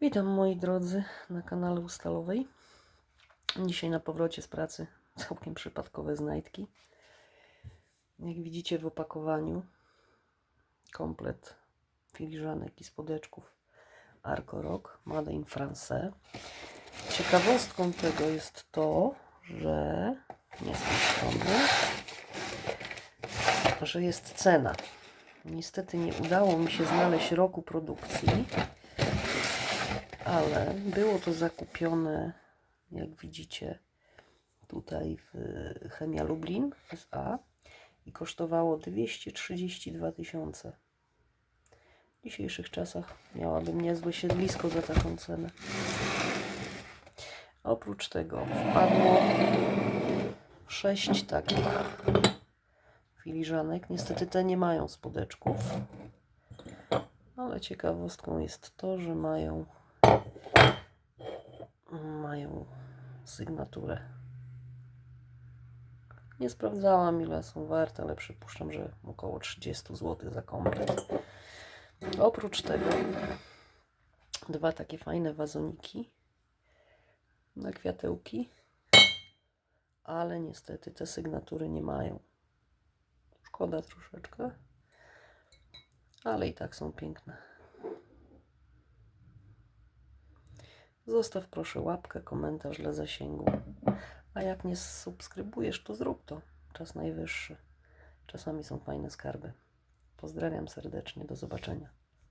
Witam moi drodzy na kanale Ustalowej. Dzisiaj na powrocie z pracy całkiem przypadkowe znajdki. Jak widzicie w opakowaniu komplet filiżanek i spodeczków Arco Rock Made in France. Ciekawostką tego jest to, że nie z strony, że jest cena. Niestety nie udało mi się znaleźć roku produkcji ale było to zakupione, jak widzicie, tutaj w Chemia Lublin SA i kosztowało 232 tysiące. W dzisiejszych czasach miałabym niezłe siedlisko za taką cenę. Oprócz tego wpadło 6 takich filiżanek. Niestety te nie mają spodeczków, ale ciekawostką jest to, że mają mają sygnaturę. Nie sprawdzałam ile są warte, ale przypuszczam, że około 30 zł za komplet. Oprócz tego dwa takie fajne wazoniki na kwiatełki, ale niestety te sygnatury nie mają. Szkoda troszeczkę, ale i tak są piękne. Zostaw proszę łapkę, komentarz dla zasięgu. A jak nie subskrybujesz, to zrób to. Czas najwyższy. Czasami są fajne skarby. Pozdrawiam serdecznie. Do zobaczenia.